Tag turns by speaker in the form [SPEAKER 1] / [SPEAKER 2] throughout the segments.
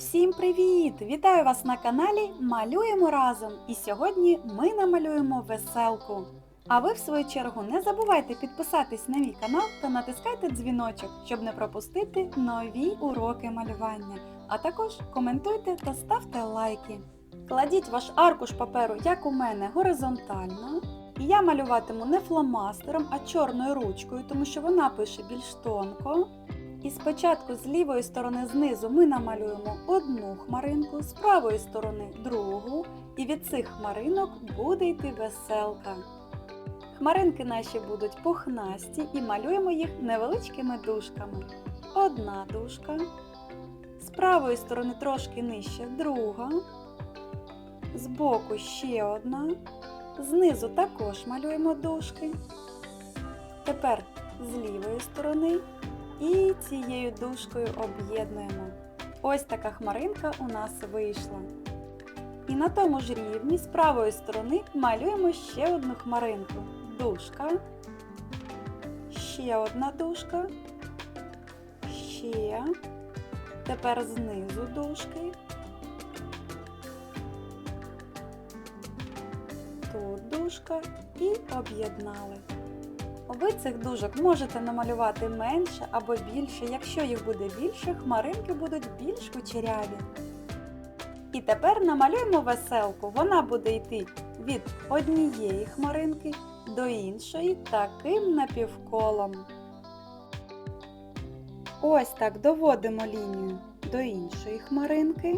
[SPEAKER 1] Усім привіт! Вітаю вас на каналі Малюємо разом! І сьогодні ми намалюємо веселку. А ви, в свою чергу, не забувайте підписатись на мій канал та натискайте дзвіночок, щоб не пропустити нові уроки малювання. А також коментуйте та ставте лайки. Кладіть ваш аркуш паперу, як у мене, горизонтально. Я малюватиму не фломастером, а чорною ручкою, тому що вона пише більш тонко. І спочатку з лівої сторони знизу ми намалюємо одну хмаринку, з правої сторони другу, і від цих хмаринок буде йти веселка. Хмаринки наші будуть пухнасті і малюємо їх невеличкими дужками. Одна дужка, з правої сторони трошки нижче друга, з боку ще одна, знизу також малюємо дужки. Тепер з лівої сторони і цією дужкою об'єднуємо. Ось така хмаринка у нас вийшла. І на тому ж рівні з правої сторони малюємо ще одну хмаринку. Дужка, ще одна дужка, ще, тепер знизу дужки, тут дужка і об'єднали. Ви цих дужок можете намалювати менше або більше. Якщо їх буде більше, хмаринки будуть більш кучеряві. І тепер намалюємо веселку. Вона буде йти від однієї хмаринки до іншої таким напівколом. Ось так доводимо лінію до іншої хмаринки.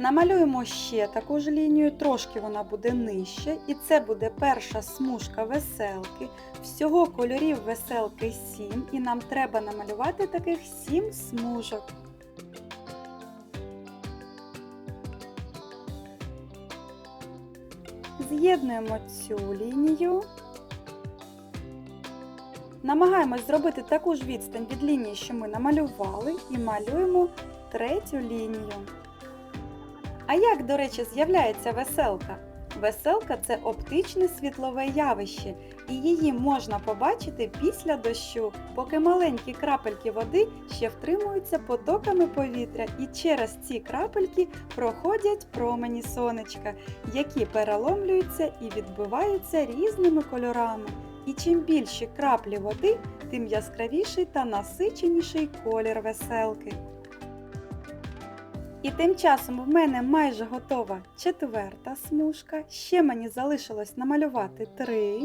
[SPEAKER 1] Намалюємо ще таку ж лінію, трошки вона буде нижче, і це буде перша смужка веселки. Всього кольорів веселки 7, і нам треба намалювати таких 7 смужок. З'єднуємо цю лінію. Намагаємось зробити таку ж відстань від лінії, що ми намалювали, і малюємо третю лінію. А як, до речі, з'являється веселка? Веселка це оптичне світлове явище, і її можна побачити після дощу, поки маленькі крапельки води ще втримуються потоками повітря, і через ці крапельки проходять промені сонечка, які переломлюються і відбиваються різними кольорами. І чим більші краплі води, тим яскравіший та насиченіший колір веселки. І тим часом в мене майже готова четверта смужка. Ще мені залишилось намалювати три.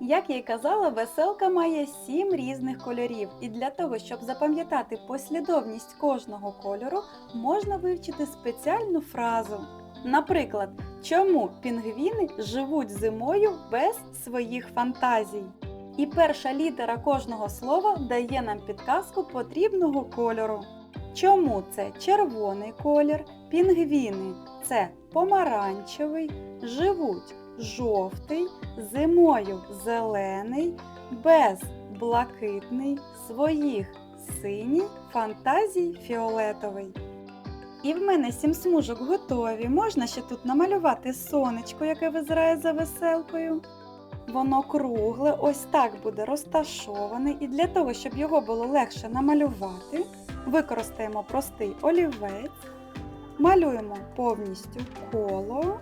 [SPEAKER 1] Як я й казала, веселка має сім різних кольорів, і для того, щоб запам'ятати послідовність кожного кольору, можна вивчити спеціальну фразу. Наприклад, чому пінгвіни живуть зимою без своїх фантазій? І перша літера кожного слова дає нам підказку потрібного кольору. Чому це червоний колір, пінгвіни це помаранчевий, живуть жовтий, зимою зелений, без блакитний, своїх синій, фантазій фіолетовий. І в мене сім смужок готові. Можна ще тут намалювати сонечко, яке визирає за веселкою. Воно кругле, ось так буде розташоване, і для того, щоб його було легше намалювати, використаємо простий олівець, малюємо повністю коло,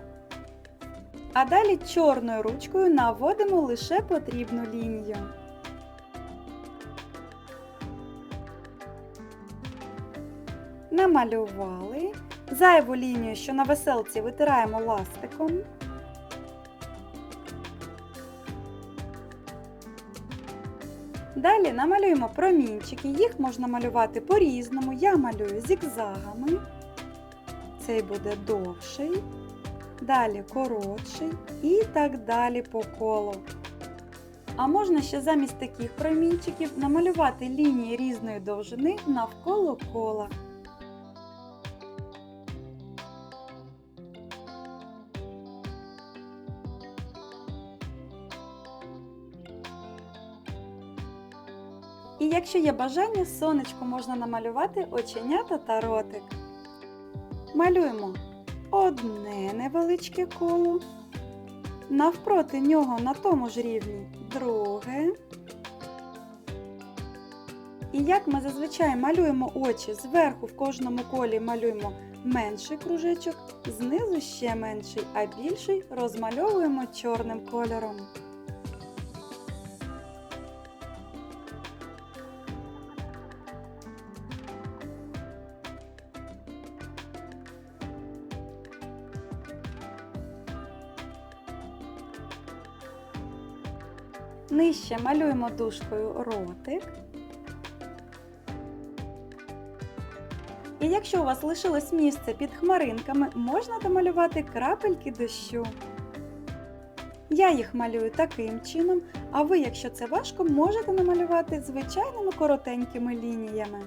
[SPEAKER 1] а далі чорною ручкою наводимо лише потрібну лінію. Намалювали. Зайву лінію, що на веселці витираємо ластиком. Далі намалюємо промінчики, їх можна малювати по-різному. Я малюю зігзагами. Цей буде довший, далі коротший і так далі по колу. А можна ще замість таких промінчиків намалювати лінії різної довжини навколо кола. Якщо є бажання, сонечку можна намалювати оченята та ротик. Малюємо одне невеличке коло, навпроти нього на тому ж рівні друге. І як ми зазвичай малюємо очі, зверху в кожному колі малюємо менший кружечок, знизу ще менший, а більший розмальовуємо чорним кольором. Нижче малюємо дужкою ротик. І якщо у вас лишилось місце під хмаринками, можна домалювати крапельки дощу. Я їх малюю таким чином, а ви, якщо це важко, можете намалювати звичайними коротенькими лініями.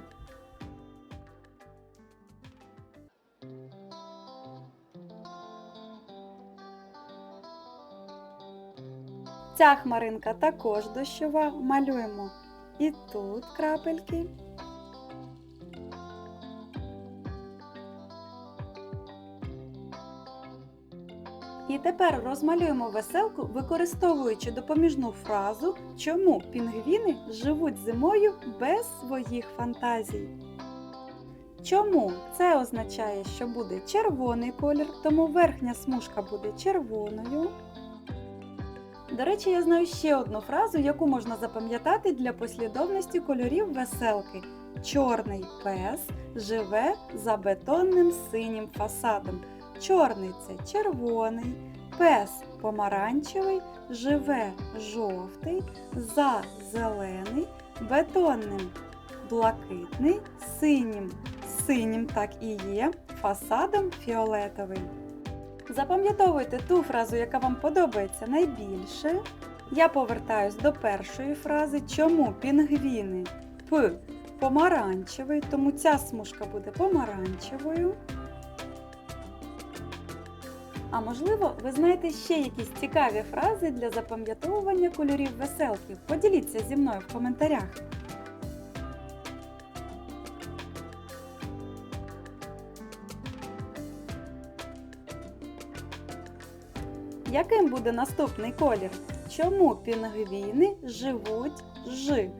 [SPEAKER 1] Ця хмаринка також дощова. Малюємо і тут крапельки. І тепер розмалюємо веселку, використовуючи допоміжну фразу, чому пінгвіни живуть зимою без своїх фантазій. Чому? Це означає, що буде червоний колір, тому верхня смужка буде червоною. До речі, я знаю ще одну фразу, яку можна запам'ятати для послідовності кольорів веселки. Чорний пес живе за бетонним синім фасадом. Чорний це червоний, пес помаранчевий, живе жовтий, за зелений, бетонним блакитний, синім. Синім так і є, фасадом фіолетовий. Запам'ятовуйте ту фразу, яка вам подобається найбільше. Я повертаюсь до першої фрази. Чому пінгвіни? П помаранчевий, тому ця смужка буде помаранчевою. А можливо, ви знаєте ще якісь цікаві фрази для запам'ятовування кольорів веселки. Поділіться зі мною в коментарях. Яким буде наступний колір? Чому пінгвіни живуть ж?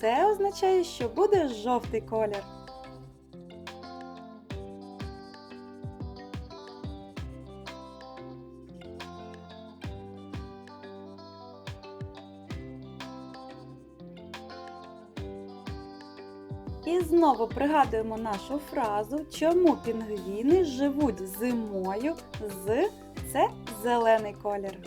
[SPEAKER 1] Це означає, що буде жовтий колір. І знову пригадуємо нашу фразу, чому пінгвіни живуть зимою з це зелений колір.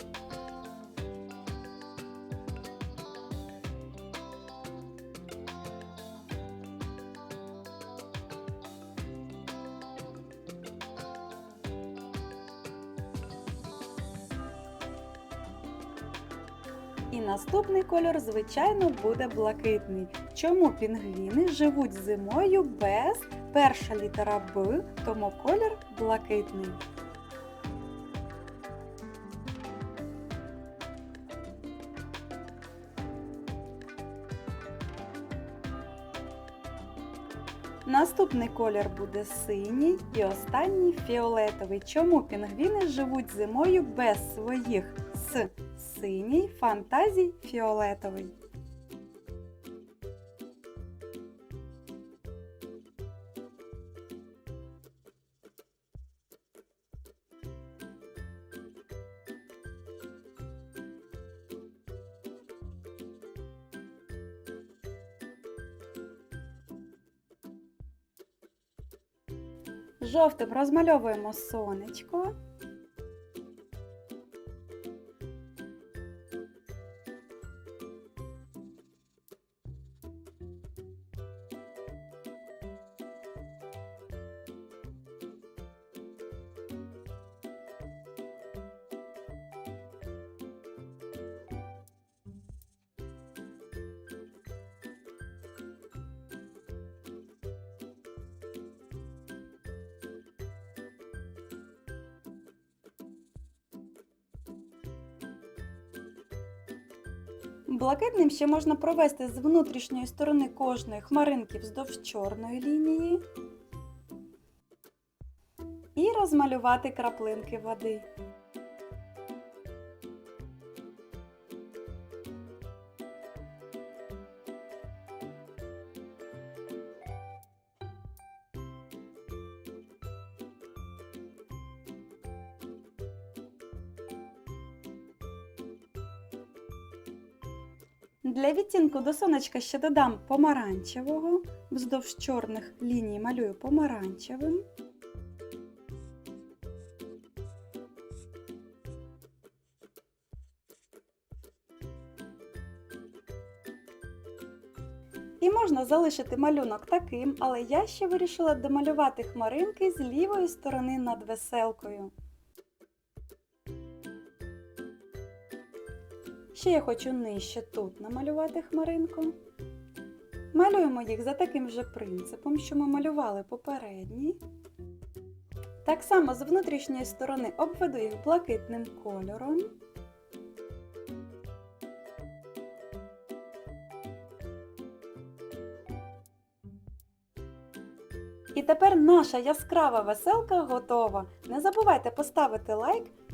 [SPEAKER 1] І наступний кольор, звичайно, буде блакитний. Чому пінгвіни живуть зимою без перша літера Б, тому колір блакитний. Наступний колір буде синій і останній фіолетовий. Чому пінгвіни живуть зимою без своїх с синій, фантазій фіолетовий. Жовтим розмальовуємо сонечко. Блакитним ще можна провести з внутрішньої сторони кожної хмаринки вздовж чорної лінії і розмалювати краплинки води. Для відтінку до сонечка ще додам помаранчевого, вздовж чорних ліній малюю помаранчевим. І можна залишити малюнок таким, але я ще вирішила домалювати хмаринки з лівої сторони над веселкою. Ще я хочу нижче тут намалювати хмаринку. Малюємо їх за таким же принципом, що ми малювали попередній. Так само з внутрішньої сторони обведу їх блакитним кольором. І тепер наша яскрава веселка готова. Не забувайте поставити лайк.